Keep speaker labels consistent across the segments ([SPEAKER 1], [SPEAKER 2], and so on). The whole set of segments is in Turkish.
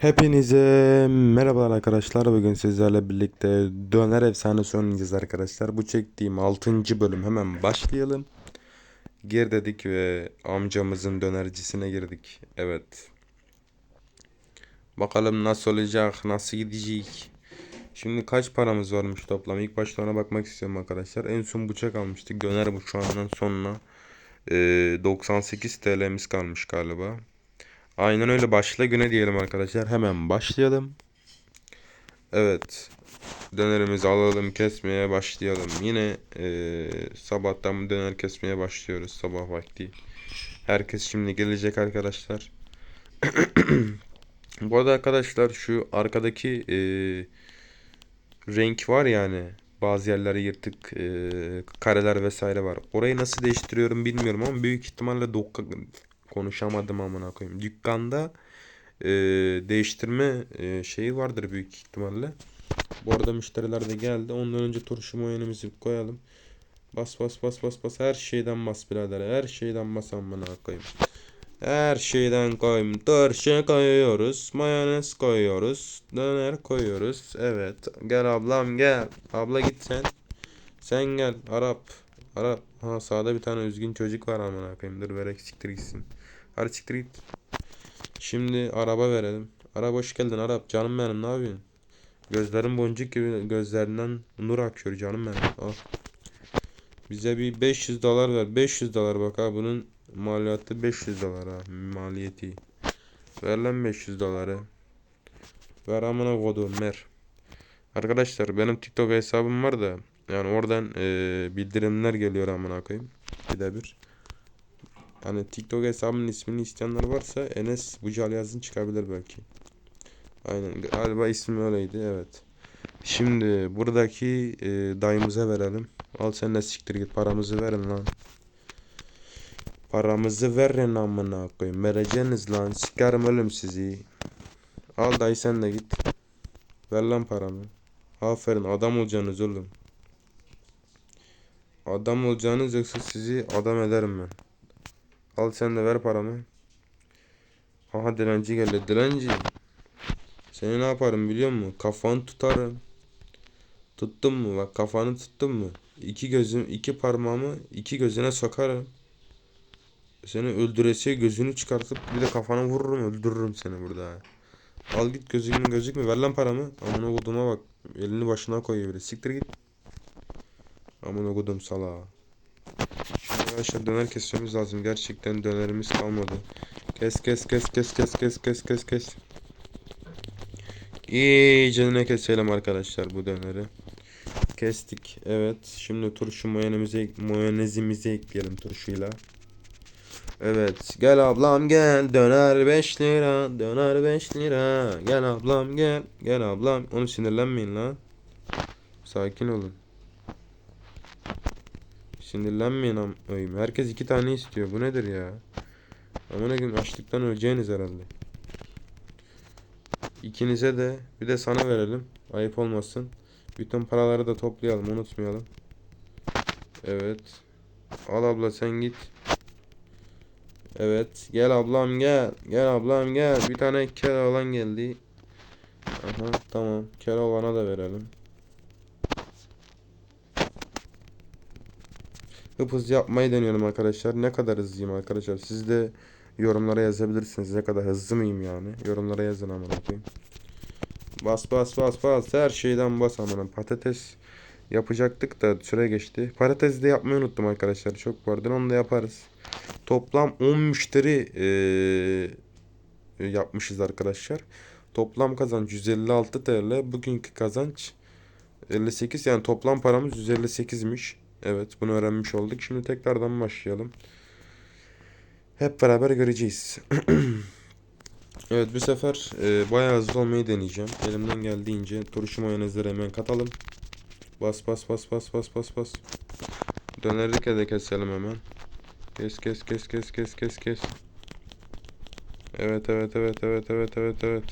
[SPEAKER 1] Hepinize merhabalar arkadaşlar. Bugün sizlerle birlikte Döner Efsanesi oynayacağız arkadaşlar. Bu çektiğim 6. bölüm hemen başlayalım. Gir dedik ve amcamızın dönercisine girdik. Evet. Bakalım nasıl olacak, nasıl gidecek. Şimdi kaç paramız varmış toplam? İlk başta ona bakmak istiyorum arkadaşlar. En son bıçak almıştık. Döner bıçağından sonra e, 98 TL'miz kalmış galiba. Aynen öyle başla güne diyelim arkadaşlar. Hemen başlayalım. Evet. Dönerimizi alalım kesmeye başlayalım. Yine eee, sabahtan döner kesmeye başlıyoruz sabah vakti. Herkes şimdi gelecek arkadaşlar. Bu arada arkadaşlar şu arkadaki eee, renk var yani. Bazı yerleri yırtık eee, kareler vesaire var. Orayı nasıl değiştiriyorum bilmiyorum ama büyük ihtimalle konuşamadım amına koyayım. Dükkanda eee, değiştirme eee, şeyi vardır büyük ihtimalle. Bu arada müşteriler de geldi. Ondan önce turşu mayonemizi koyalım. Bas bas bas bas bas her şeyden bas birader. Her şeyden bas amına koyayım. Her şeyden koyayım. Turşu koyuyoruz. Mayonez koyuyoruz. Döner koyuyoruz. Evet. Gel ablam gel. Abla git sen. Sen gel. Arap. Arap. Ha sağda bir tane üzgün çocuk var amına koyayım. Dur verek siktir gitsin. Hadi siktir. Şimdi araba verelim. Araba hoş geldin Arap. Canım benim ne yapıyorsun? Gözlerin boncuk gibi gözlerinden nur akıyor canım benim. Al. Bize bir 500 dolar ver. 500 dolar bak ha bunun maliyeti 500 dolar ha maliyeti. Ver lan 500 doları. Ver amına kodum ver. Arkadaşlar benim TikTok hesabım var da yani oradan eee, bildirimler geliyor amına koyayım. Bir de bir. Hani TikTok hesabımın ismini isteyenler varsa Enes Bucal yazın çıkabilir belki. Aynen galiba ismi öyleydi evet. Şimdi buradaki e, dayımıza verelim. Al sen de siktir git paramızı verin lan. Paramızı verin amına koyayım. Vereceğiniz lan. Sikerim ölüm sizi. Al dayı sen de git. Ver lan paramı. Aferin adam olacaksınız oğlum. Adam olacaksınız yoksa sizi adam ederim ben. Al sen de ver paramı. Aha dilenci geldi. Dilenci. Seni ne yaparım biliyor musun? Kafanı tutarım. Tuttun mu? Bak kafanı tuttun mu? İki gözüm, iki parmağımı iki gözüne sokarım. Seni öldüresiye gözünü çıkartıp bir de kafana vururum öldürürüm seni burada. Al git gözünün gözükmüyor. Ver lan paramı. Amına koduma bak. Elini başına koyuyor böyle. Siktir git. Amına kodum sala. Arkadaşlar döner kesmemiz lazım. Gerçekten dönerimiz kalmadı. Kes kes kes kes kes kes kes kes kes. İyice keselim arkadaşlar bu döneri. Kestik. Evet. Şimdi turşu mayonezimizi, mayonezimizi ekleyelim turşuyla. Evet. Gel ablam gel. Döner 5 lira. Döner 5 lira. Gel ablam gel. Gel ablam. Onu sinirlenmeyin lan. Sakin olun. Sinirlenmeyin am. Herkes iki tane istiyor. Bu nedir ya? Amına gün açlıktan öleceğiniz herhalde. İkinize de bir de sana verelim. Ayıp olmasın. Bütün paraları da toplayalım unutmayalım. Evet. Al abla sen git. Evet. Gel ablam gel. Gel ablam gel. Bir tane Keloğlan geldi. Aha tamam. Keloğlan'a da verelim. Hıp hız yapmayı deniyorum arkadaşlar. Ne kadar hızlıyım arkadaşlar. Siz de yorumlara yazabilirsiniz. Ne kadar hızlı mıyım yani. Yorumlara yazın amına koyayım. Bas bas bas bas. Her şeyden bas amına. Patates yapacaktık da süre geçti. Patates de yapmayı unuttum arkadaşlar. Çok pardon onu da yaparız. Toplam 10 müşteri eee, yapmışız arkadaşlar. Toplam kazanç 156 TL. Bugünkü kazanç 58 yani toplam paramız 158'miş. Evet bunu öğrenmiş olduk. Şimdi tekrardan başlayalım. Hep beraber göreceğiz. Evet bu sefer e, bayağı hızlı olmayı deneyeceğim. Elimden geldiğince turşu mayonezleri hemen katalım. Bas bas bas bas bas bas bas. Dönerlik de keselim hemen. Kes kes kes kes kes kes kes. Evet evet evet evet evet evet evet.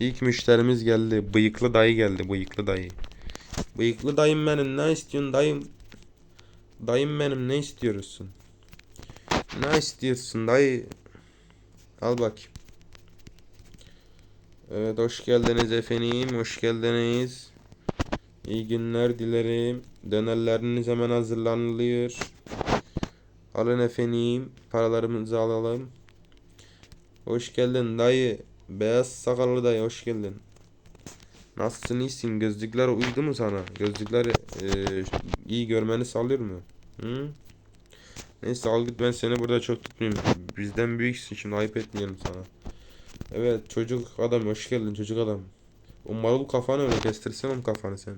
[SPEAKER 1] İlk müşterimiz geldi. Bıyıklı dayı geldi. Bıyıklı dayı. Bıyıklı dayım benim. Ne istiyorsun dayım? Dayım benim ne istiyorsun? Ne istiyorsun dayı? Al bak. Evet hoş geldiniz efendim. Hoş geldiniz. İyi günler dilerim. Dönerleriniz hemen hazırlanılıyor. Alın efendim. Paralarımızı alalım. Hoş geldin dayı. Beyaz sakallı dayı hoş geldin. Nasılsın iyisin? Gözlükler uydu mu sana? Gözlükler eee, iyi görmeni sağlıyor mu? Hı? Neyse al git ben seni burada çok tutmayayım. Bizden büyüksün şimdi ayıp etmeyelim sana. Evet çocuk adam hoş geldin çocuk adam. O marul kafanı öyle kestirsen oğlum kafanı sen.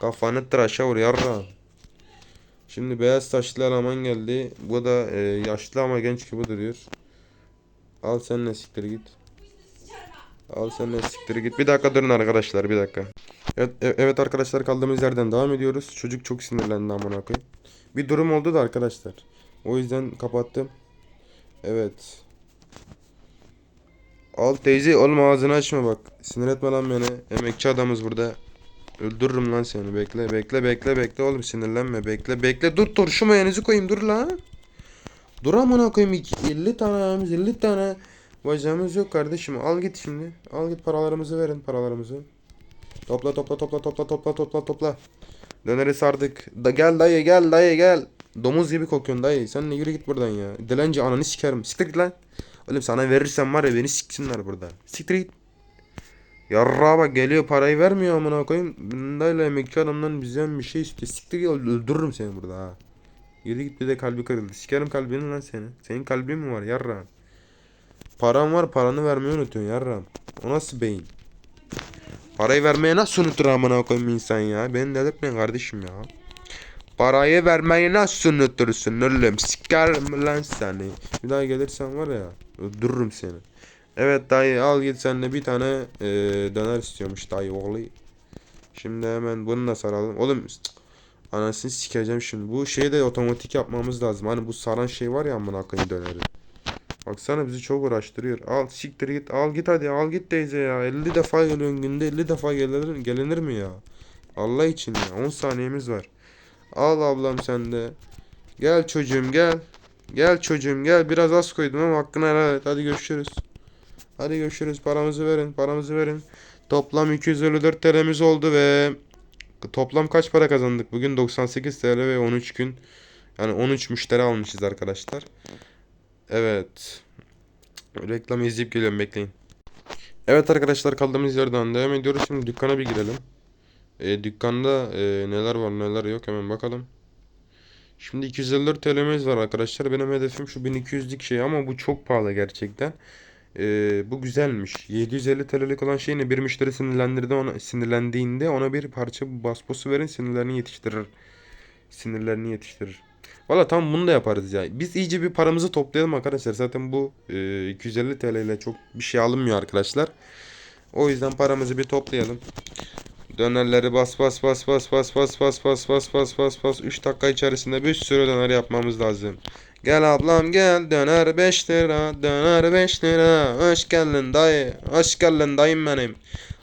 [SPEAKER 1] Kafanı tıraşa vur yarra. Şimdi beyaz saçlı eleman geldi. Bu da e, yaşlı ama genç gibi duruyor. Al sen siktir git. Al sen de siktir git. Bir dakika durun arkadaşlar bir dakika. Evet, e- evet arkadaşlar kaldığımız yerden devam ediyoruz. Çocuk çok sinirlendi amına koyayım. Bir durum oldu da arkadaşlar. O yüzden kapattım. Evet. Al teyze oğlum ağzını açma bak. Sinir etme lan beni. Emekçi adamız burada. Öldürürüm lan seni. Bekle bekle bekle bekle oğlum sinirlenme. Bekle bekle. Dur turşu mayonezi koyayım dur lan. Dur amına koyayım. İki- 50 tane ayağımız 50 tane bacağımız yok kardeşim. Al git şimdi. Al git paralarımızı verin paralarımızı. Topla topla topla topla topla topla topla. Döneri sardık. Da gel dayı gel dayı gel. Domuz gibi kokuyorsun dayı. Sen de yürü git buradan ya. Dilenci ananı sikerim. Siktir git lan. Oğlum sana verirsem var ya beni siksinler burada. Siktir git. Yarra bak geliyor parayı vermiyor amına koyayım. Bundayla emekçi adamdan bizden bir şey istiyor. Siktir git öldürürüm seni burada ha. Yürü git bir de kalbi kırıldı. Sikerim kalbini lan seni. Senin kalbin mi var yarra? Param var paranı vermeyi unutuyorsun yarra. O nasıl beyin? Parayı vermeye nasıl unutur amına koyayım insan ya? Beni delirtmeyin kardeşim ya. Parayı vermeyi nasıl unutursun oğlum? Sikerim lan seni. Bir daha gelirsen var ya öldürürüm seni. Evet dayı al git sen de bir tane eee, döner istiyormuş dayı oğlu. Şimdi hemen bunu da saralım. Oğlum cık, anasını sikeceğim şimdi. Bu şeyi de otomatik yapmamız lazım. Hani bu saran şey var ya amına koyayım döneri. Baksana bizi çok uğraştırıyor. Al siktir git. Al git hadi. Al git teyze ya. 50 defa geliyorsun günde 50 defa gelinir, gelinir mi ya? Allah için ya. 10 saniyemiz var. Al ablam sen de. Gel çocuğum gel. Gel çocuğum gel. Biraz az koydum ama hakkını helal et. Hadi görüşürüz. Hadi görüşürüz. Paramızı verin. Paramızı verin. Toplam 254 TL'miz oldu ve toplam kaç para kazandık? Bugün 98 TL ve 13 gün. Yani 13 müşteri almışız arkadaşlar. Evet. Reklamı izleyip geliyorum bekleyin. Evet arkadaşlar kaldığımız yerden devam ediyoruz. Şimdi dükkana bir girelim. E, dükkanda e, neler var neler yok hemen bakalım. Şimdi 254 TL'miz var arkadaşlar. Benim hedefim şu 1200'lik şey ama bu çok pahalı gerçekten. E, bu güzelmiş. 750 TL'lik olan şey ne? Bir müşteri sinirlendirdi ona sinirlendiğinde ona bir parça basposu verin sinirlerini yetiştirir. Sinirlerini yetiştirir. Valla tam bunu da yaparız ya. Biz iyice bir paramızı toplayalım arkadaşlar. Zaten bu e, 250 TL ile çok bir şey alınmıyor arkadaşlar. O yüzden paramızı bir toplayalım. Dönerleri bas bas bas bas bas bas bas bas bas bas bas bas 3 dakika içerisinde bir sürü döner yapmamız lazım. Gel ablam gel döner 5 lira döner 5 lira hoş geldin dayı hoş geldin dayım benim.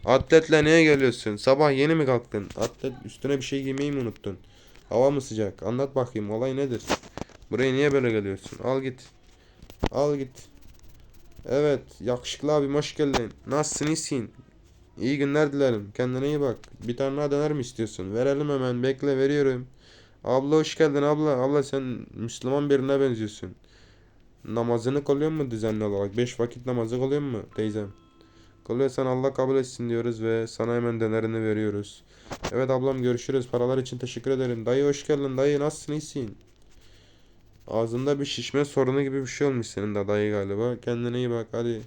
[SPEAKER 1] Atletle niye geliyorsun? Sabah yeni mi kalktın? Atlet üstüne bir şey giymeyi mi unuttun? Hava mı sıcak? Anlat bakayım olay nedir? Buraya niye böyle geliyorsun? Al git. Al git. Evet yakışıklı abim hoş geldin. Nasılsın iyisin? İyi günler dilerim. Kendine iyi bak. Bir tane daha döner mi istiyorsun? Verelim hemen. Bekle veriyorum. Abla hoş geldin abla. Abla sen Müslüman birine benziyorsun. Namazını kılıyor mu düzenli olarak? Beş vakit namazı kılıyor mu teyzem? Kılıyorsan Allah kabul etsin diyoruz ve sana hemen dönerini veriyoruz. Evet ablam görüşürüz. Paralar için teşekkür ederim. Dayı hoş geldin. Dayı nasılsın iyisin? Ağzında bir şişme sorunu gibi bir şey olmuş senin de dayı galiba. Kendine iyi bak hadi.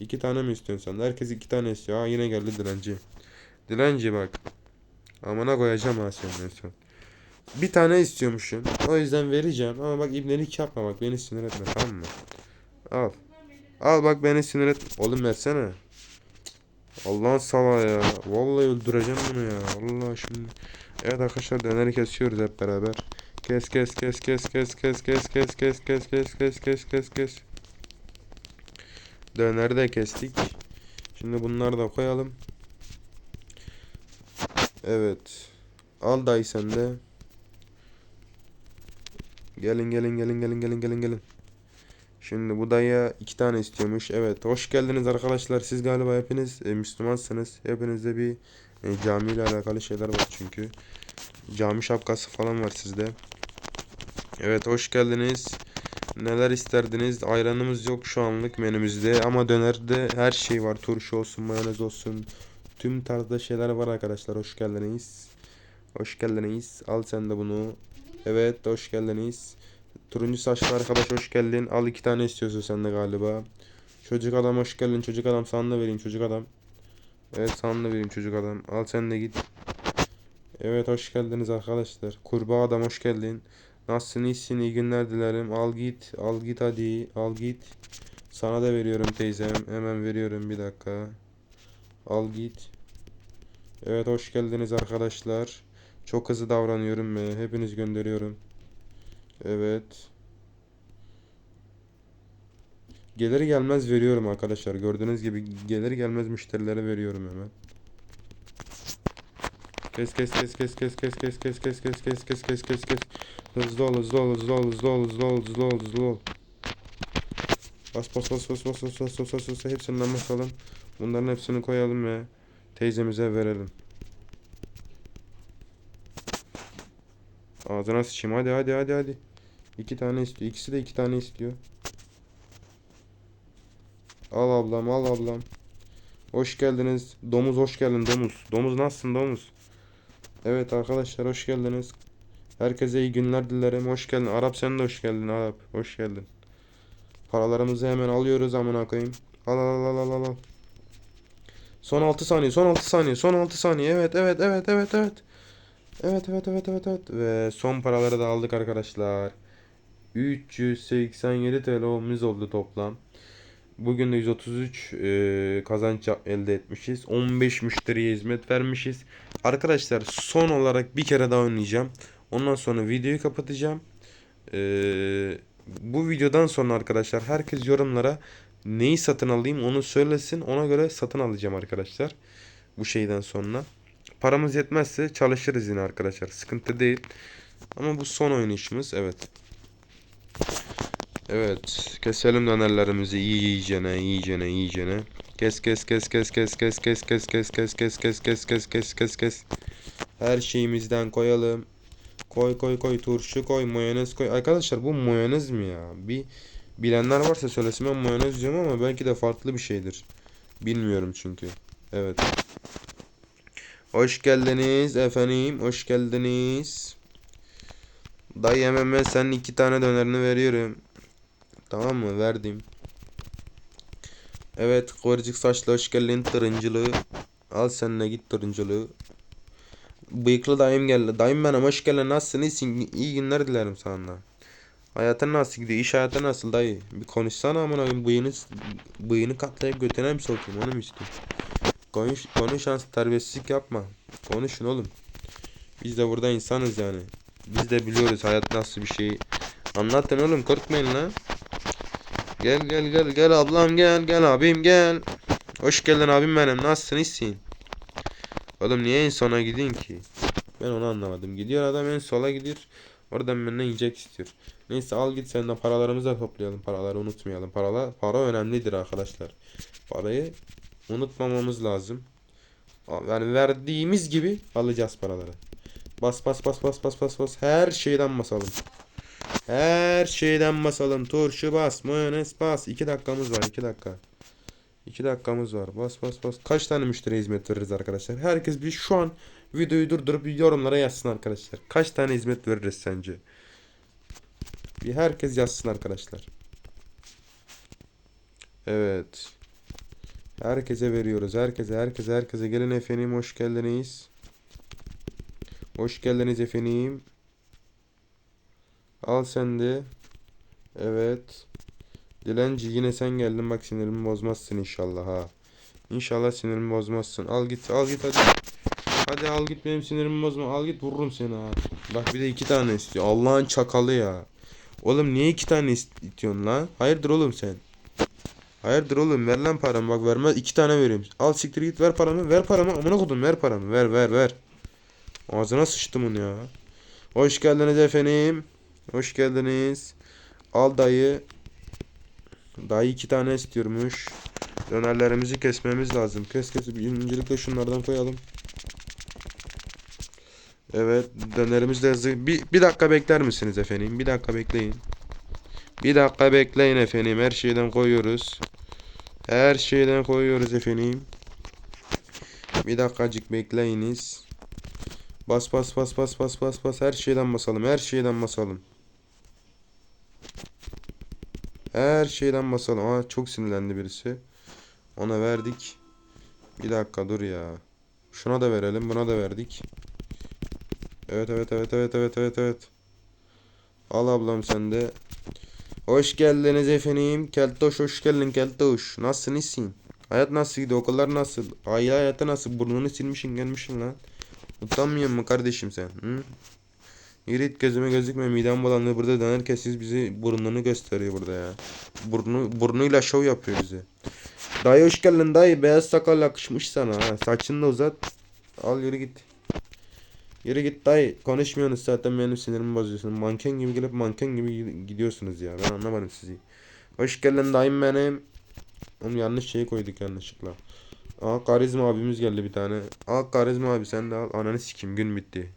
[SPEAKER 1] İki tane mi istiyorsun sen? Herkes iki tane istiyor. Ha yine geldi dilenci. Dilenci bak. Amına koyacağım ha senin en son. Bir tane istiyormuşsun. O yüzden vereceğim. Ama bak ibnelik yapma bak. Beni sinir etme tamam mı? Al. Al bak beni sinir et. Oğlum versene. Allah'ın salağı ya. Vallahi öldüreceğim bunu ya. Allah şimdi. Evet arkadaşlar döneri kesiyoruz hep beraber. Kes kes kes kes kes kes kes kes kes kes kes kes kes kes kes. Döneri de kestik. Şimdi bunları da koyalım. Evet. Al dayı sen de. Gelin gelin gelin gelin gelin gelin gelin. Şimdi bu dayı iki tane istiyormuş. Evet hoş geldiniz arkadaşlar. Siz galiba hepiniz e, Müslümansınız. Hepinizde bir e, cami ile alakalı şeyler var çünkü. Cami şapkası falan var sizde. Evet hoş geldiniz. Neler isterdiniz? Ayranımız yok şu anlık menümüzde ama dönerde her şey var. Turşu olsun, mayonez olsun. Tüm tarzda şeyler var arkadaşlar. Hoş geldiniz. Hoş geldiniz. Al sen de bunu. Evet hoş geldiniz. Turuncu saçlı arkadaş hoş geldin. Al iki tane istiyorsun sen de galiba. Çocuk adam hoş geldin. Çocuk adam sana da vereyim çocuk adam. Evet sana da vereyim çocuk adam. Al sen de git. Evet hoş geldiniz arkadaşlar. Kurbağa adam hoş geldin. Nasılsın iyisin iyi günler dilerim. Al git al git hadi al git. Sana da veriyorum teyzem. Hemen veriyorum bir dakika. Al git. Evet hoş geldiniz arkadaşlar. Çok hızlı davranıyorum hepiniz gönderiyorum. Evet. Gelir gelmez veriyorum arkadaşlar. Gördüğünüz gibi gelir gelmez müşterilere veriyorum hemen. Kes kes kes kes kes kes kes kes kes kes kes kes kes kes kes Hızlı ol hızlı ol hızlı ol hızlı ol hızlı ol hızlı ol hızlı ol Bas bas bas bas bas bas bas bas bas bas hepsinden basalım Bunların hepsini koyalım ve teyzemize verelim Ağzına sıçayım hadi hadi hadi hadi İki tane istiyor ikisi de iki tane istiyor Al ablam al ablam Hoş geldiniz domuz hoş geldin domuz Domuz nasılsın domuz Evet arkadaşlar hoş geldiniz. Herkese iyi günler dilerim. Hoş geldin. Arap sen de hoş geldin Arap. Hoş geldin. Paralarımızı hemen alıyoruz amına koyayım. Al al al al al al. Son 6 saniye. Son 6 saniye. Son 6 saniye. Evet evet evet evet evet. Evet evet evet evet evet. Ve son paraları da aldık arkadaşlar. 387 TL'miz oldu toplam. Bugün de 133 e, kazanç elde etmişiz. 15 müşteriye hizmet vermişiz. Arkadaşlar son olarak bir kere daha oynayacağım. Ondan sonra videoyu kapatacağım. E, bu videodan sonra arkadaşlar herkes yorumlara neyi satın alayım onu söylesin. Ona göre satın alacağım arkadaşlar. Bu şeyden sonra. Paramız yetmezse çalışırız yine arkadaşlar. Sıkıntı değil. Ama bu son oynayışımız. Evet. Evet, keselim dönerlerimizi iyi iyicene, iyicene, iyicene. Kes kes kes kes kes kes kes kes kes kes kes kes kes kes kes kes kes. Her şeyimizden koyalım. Koy koy koy turşu koy mayonez koy. Arkadaşlar bu mayonez mi ya? Bir bilenler varsa söylesin ben mayonez diyorum ama belki de farklı bir şeydir. Bilmiyorum çünkü. Evet. Hoş geldiniz efendim. Hoş geldiniz. Dayı hemen senin iki tane dönerini veriyorum. Tamam mı? Verdim. Evet kıvırcık saçlı hoş geldin tırıncılığı. Al seninle git tırıncılığı. Bıyıklı dayım geldi. Dayım benim hoş geldin nasılsın iyisin? İyi günler dilerim sana. Hayatın nasıl gidiyor? İş hayatı nasıl dayı? Bir konuşsana amına koyayım bıyığını bıyığını katlayıp götüne mi sokayım onu mu istiyorsun? Konuş konuş az terbiyesizlik yapma. Konuşun oğlum. Biz de burada insanız yani. Biz de biliyoruz hayat nasıl bir şey. Anlatın oğlum korkmayın lan. Gel gel gel gel ablam gel gel abim gel. Hoş geldin abim benim nasılsın iyisin? Oğlum niye en sona gidin ki? Ben onu anlamadım. Gidiyor adam en sola gidiyor. Oradan benden yiyecek istiyor. Neyse al git sen de paralarımızı da toplayalım. Paraları unutmayalım. Paralar, para önemlidir arkadaşlar. Parayı unutmamamız lazım. Yani verdiğimiz gibi alacağız paraları. Bas bas bas bas bas bas bas. Her şeyden basalım. Her şeyden basalım. Turşu bas, mayonez bas. 2 dakikamız var, 2 dakika. 2 dakikamız var. Bas bas bas. Kaç tane müşteri hizmet veririz arkadaşlar? Herkes bir şu an videoyu durdurup yorumlara yazsın arkadaşlar. Kaç tane hizmet veririz sence? Bir herkes yazsın arkadaşlar. Evet. Herkese veriyoruz. Herkese, herkese, herkese. Gelin efendim hoş geldiniz. Hoş geldiniz efendim. Al sen de. Evet. Dilenci yine sen geldin bak sinirimi bozmazsın inşallah ha. İnşallah sinirimi bozmazsın. Al git al git hadi. Hadi al git benim sinirimi bozma. Al git vururum seni ha. Bak bir de iki tane istiyor. Allah'ın çakalı ya. Oğlum niye iki tane istiyorsun la? Hayırdır oğlum sen? Hayırdır oğlum ver lan paramı bak vermez iki tane vereyim. Al siktir git ver paramı ver paramı amına kodum ver paramı ver ver ver. Ağzına sıçtım onu ya. Hoş geldiniz efendim. Hoş geldiniz. Al dayı. Daha iki tane istiyormuş. Dönerlerimizi kesmemiz lazım. Kes kes. Öncelikle şunlardan koyalım. Evet. Dönerimiz de hazır. Bir, bir dakika bekler misiniz efendim? Bir dakika bekleyin. Bir dakika bekleyin efendim. Her şeyden koyuyoruz. Her şeyden koyuyoruz efendim. Bir dakikacık bekleyiniz. Bas bas bas bas bas bas bas. Her şeyden basalım. Her şeyden basalım. Her şeyden basalım. Aa çok sinirlendi birisi. Ona verdik. Bir dakika dur ya. Şuna da verelim. Buna da verdik. Evet evet evet evet evet evet evet. Al ablam sen de. Hoş geldiniz efendim. Keltoş hoş geldin Keltoş. Nasılsın iyisin? Hayat nasıl gidiyor? Okullar nasıl? Aile hayatı nasıl? Burnunu silmişsin gelmişsin lan. Utanmıyor mu kardeşim sen? Hı? Git gözüme gözükme midem bulandı burada dönerken siz bizi burnunu gösteriyor burada ya. Burnu, burnuyla şov yapıyor bize. Dayı hoş geldin dayı beyaz sakal yakışmış sana ha. Saçını da uzat. Al yürü git. Yürü git dayı. Konuşmuyorsunuz zaten benim sinirimi bozuyorsun. Manken gibi gelip manken gibi gidiyorsunuz ya. Ben anlamadım sizi. Hoş geldin dayım benim. Oğlum yanlış şeyi koyduk yanlışlıkla. Aa karizma abimiz geldi bir tane. Al karizma abi sen de al. Ananı sikeyim gün bitti.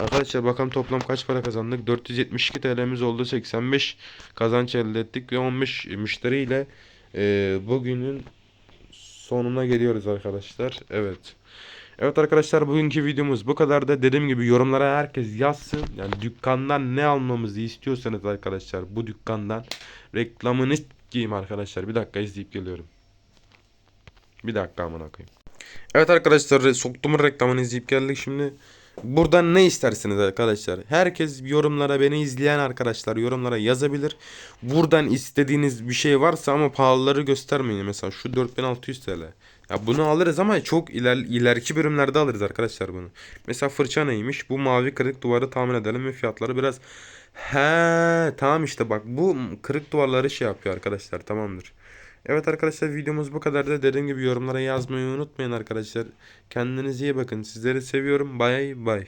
[SPEAKER 1] Arkadaşlar bakalım toplam kaç para kazandık? 472 TL'miz oldu. 85 kazanç elde ettik ve 15 müşteriyle e, bugünün sonuna geliyoruz arkadaşlar. Evet. Evet arkadaşlar bugünkü videomuz bu kadar da dediğim gibi yorumlara herkes yazsın. Yani dükkandan ne almamızı istiyorsanız arkadaşlar bu dükkandan reklamını giyeyim arkadaşlar. Bir dakika izleyip geliyorum. Bir dakika amına koyayım. Evet arkadaşlar soktumun reklamını izleyip geldik şimdi. Buradan ne istersiniz arkadaşlar? Herkes yorumlara beni izleyen arkadaşlar yorumlara yazabilir. Buradan istediğiniz bir şey varsa ama pahalıları göstermeyin. Mesela şu 4600 TL. Ya bunu alırız ama çok iler, ileriki bölümlerde alırız arkadaşlar bunu. Mesela fırça neymiş? Bu mavi kırık duvarı tahmin edelim ve fiyatları biraz He tamam işte bak bu kırık duvarları şey yapıyor arkadaşlar tamamdır. Evet arkadaşlar videomuz bu kadar da dediğim gibi yorumlara yazmayı unutmayın arkadaşlar. Kendinize iyi bakın. Sizleri seviyorum. Bay bay.